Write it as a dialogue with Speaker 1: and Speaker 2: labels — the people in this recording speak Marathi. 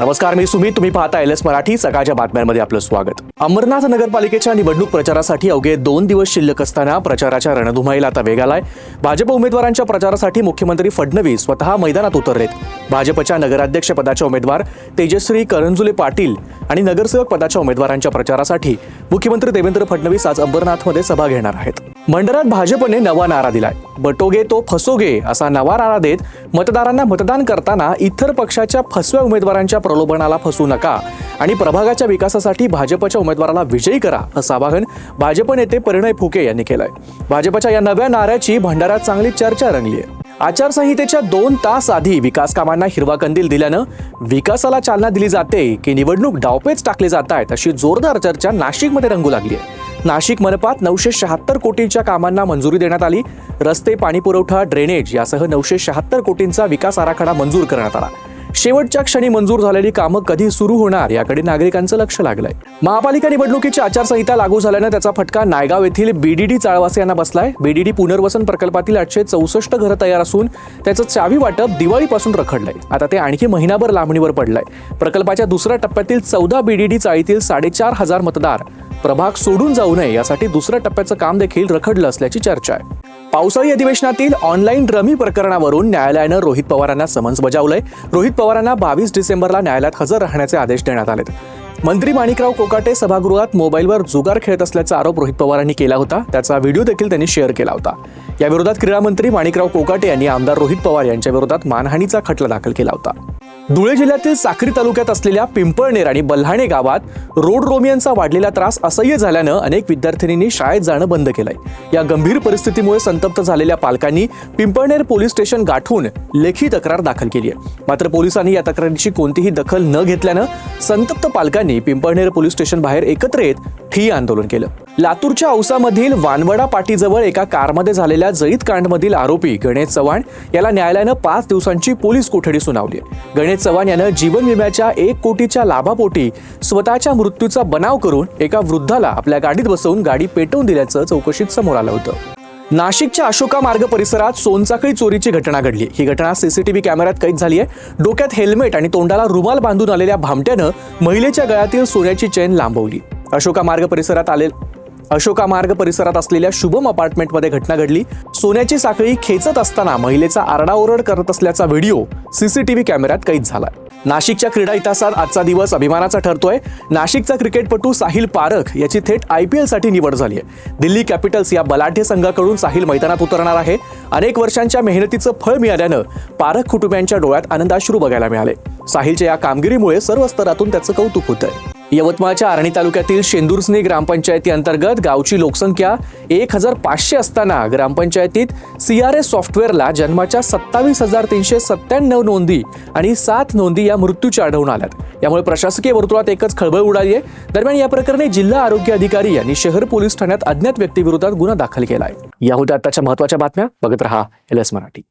Speaker 1: नमस्कार मी सुमित. तुम्ही पाहता एल एस मराठी. सकाळच्या बातम्यांमध्ये आपलं स्वागत. अंबरनाथ नगरपालिकेच्या निवडणूक प्रचारासाठी अवघे दोन दिवस शिल्लक असताना प्रचाराच्या रणधुमाईला आता वेग आलाय. भाजप उमेदवारांच्या प्रचारासाठी मुख्यमंत्री फडणवीस स्वतः मैदानात उतरलेत. भाजपच्या नगराध्यक्ष पदाच्या उमेदवार तेजश्री करंजुले पाटील आणि नगरसेवक पदाच्या उमेदवारांच्या प्रचारासाठी मुख्यमंत्री देवेंद्र फडणवीस आज अंबरनाथमध्ये सभा घेणार आहेत. मंडळात भाजपने नवा नारा दिलाय. बटोगे तो फसोगे असा नवा नारा देत मतदारांना मतदान करताना इतर पक्षाच्या फसव्या उमेदवारांच्या प्रलोभनाला फसू नका आणि प्रभागाच्या विकासासाठी भाजपच्या उमेदवाराला विजयी करा असं आवाहन भाजप नेते परिणय फुके यांनी केलंय. भाजपच्या या नव्या नाऱ्याची भंडाऱ्यात चांगली चर्चा रंगली आहे आचारसंहितेच्या दोन तास आधी विकास कामांना हिरवा कंदील दिल्यानं विकासाला चालना दिली जाते की निवडणूक डावपेच टाकले जात आहेत अशी जोरदार चर्चा नाशिकमध्ये रंगू लागली आहे नाशिक मनपात नऊशे शहात्तर कोटींच्या कामांना मंजुरी देण्यात आली. रस्ते पाणीपुरवठा ड्रेनेज यासह नऊशे शहात्तर कोटींचा विकास आराखडा मंजूर करण्यात आला. शेवटच्या क्षणी मंजूर झालेली कामं कधी सुरू होणार याकडे नागरिकांचं लक्ष लागलंय. महापालिका निवडणुकीची आचारसंहिता लागू झाल्यानं त्याचा फटका नायगाव येथील बीडीडी चाळवासी यांना बसलाय. बीडीडी पुनर्वसन प्रकल्पातील आठशे चौसष्ट घरं तयार असून त्याचं चावी वाटप दिवाळीपासून रखडलंय. आता ते आणखी महिनाभर लांबणीवर पडलंय. प्रकल्पाच्या दुसऱ्या टप्प्यातील चौदा बीडीडी चाळीतील साडेचार हजार मतदार प्रभाग सोडून जाऊ नये यासाठी दुसऱ्या टप्प्याचं काम देखील रखडलं असल्याची चर्चा आहे. पावसाळी अधिवेशनातील ऑनलाईन रमी प्रकरणावरून न्यायालयानं रोहित पवारांना समन्स बजावलंय. रोहित पवारांना बावीस डिसेंबरला न्यायालयात हजर राहण्याचे आदेश देण्यात आलेत. मंत्री माणिकराव कोकाटे सभागृहात मोबाईलवर जुगार खेळत असल्याचा आरोप रोहित पवारांनी केला होता. त्याचा व्हिडिओ देखील त्यांनी शेअर केला होता. या विरोधात क्रीडा मंत्री माणिकराव कोकाटे यांनी आमदार रोहित पवार यांच्या विरोधात मानहानीचा खटला दाखल केला होता. धुळे जिल्ह्यातील साक्री तालुक्यात असलेल्या पिंपळनेर आणि बल्हाणे गावात रोड रोमियांचा वाढलेला त्रास असह्य झाल्यानं अनेक विद्यार्थिनींनी शाळेत जाणं बंद केलंय. या गंभीर परिस्थितीमुळे संतप्त झालेल्या पालकांनी पिंपळनेर पोलीस स्टेशन गाठून लेखी तक्रार दाखल केली आहे. मात्र पोलिसांनी या तक्रारीची कोणतीही दखल न घेतल्यानं संतप्त पालकांनी पिंपळनेर पोलीस स्टेशन बाहेर एकत्र येत ठिय्या आंदोलन केलं. लातूरच्या औसामधील वानवडा पाटीजवळ एका कारमध्ये झालेल्या जळीत कांडमधील आरोपी गणेश चव्हाण याला न्यायालयानं पाच दिवसांची पोलीस कोठडी सुनावली आहे. गणेश चव्हाण यानं जीवन विम्याच्या एक कोटीच्या लाभापोटी स्वतःच्या मृत्यूचा बनाव करून एका वृद्धाला आपल्या गाडीत बसवून गाडी पेटवून दिल्याचं चौकशीत समोर आलं होतं. नाशिकच्या अशोका मार्ग परिसरात सोनचाकळी चोरीची घटना घडली. ही घटना सीसीटीव्ही कॅमेऱ्यात कैद झाली आहे. डोक्यात हेल्मेट आणि तोंडाला रुमाल बांधून आलेल्या भामट्यानं महिलेच्या गळ्यातील सोन्याची चेन लांबवली. अशोका मार्ग परिसरात आले अशोका मार्ग परिसरात असलेल्या शुभम अपार्टमेंटमध्ये घटना घडली. सोन्याची साखळी खेचत असताना महिलेचा आरडाओरड करत असल्याचा व्हिडिओ सीसीटीव्ही कॅमेऱ्यात कैद झाला नाशिकच्या क्रीडा इतिहासात आजचा दिवस अभिमानाचा ठरतोय. नाशिकचा क्रिकेटपटू साहिल पारख याची थेट आय पी एलसाठी निवड झाली आहे दिल्ली कॅपिटल्स या बलाढ्य संघाकडून साहिल मैदानात उतरणार आहे. अनेक वर्षांच्या मेहनतीचं फळ मिळाल्यानं पारख कुटुंबियांच्या डोळ्यात आनंदाश्रू बघायला मिळाले. साहिलच्या या कामगिरीमुळे सर्व स्तरातून त्याचं कौतुक होत आहे यवतमाळच्या आर्णी तालुक्यातील शेंदुर्सनी ग्रामपंचायती अंतर्गत गावची लोकसंख्या एक हजार पाचशे असताना ग्रामपंचायतीत सी आर एस सॉफ्टवेअरला जन्माच्या सत्तावीस हजार तीनशे सत्त्याण्णव नोंदी आणि सात नोंदी या मृत्यूच्या आढळून आल्यात. यामुळे प्रशासकीय वर्तुळात एकच खळबळ उडाली आहे दरम्यान या प्रकरणी जिल्हा आरोग्य अधिकारी यांनी शहर पोलीस ठाण्यात अज्ञात व्यक्तीविरोधात गुन्हा दाखल केला आहे या होत्या आताच्या महत्त्वाच्या बातम्या बघत रहा एल एस मराठी.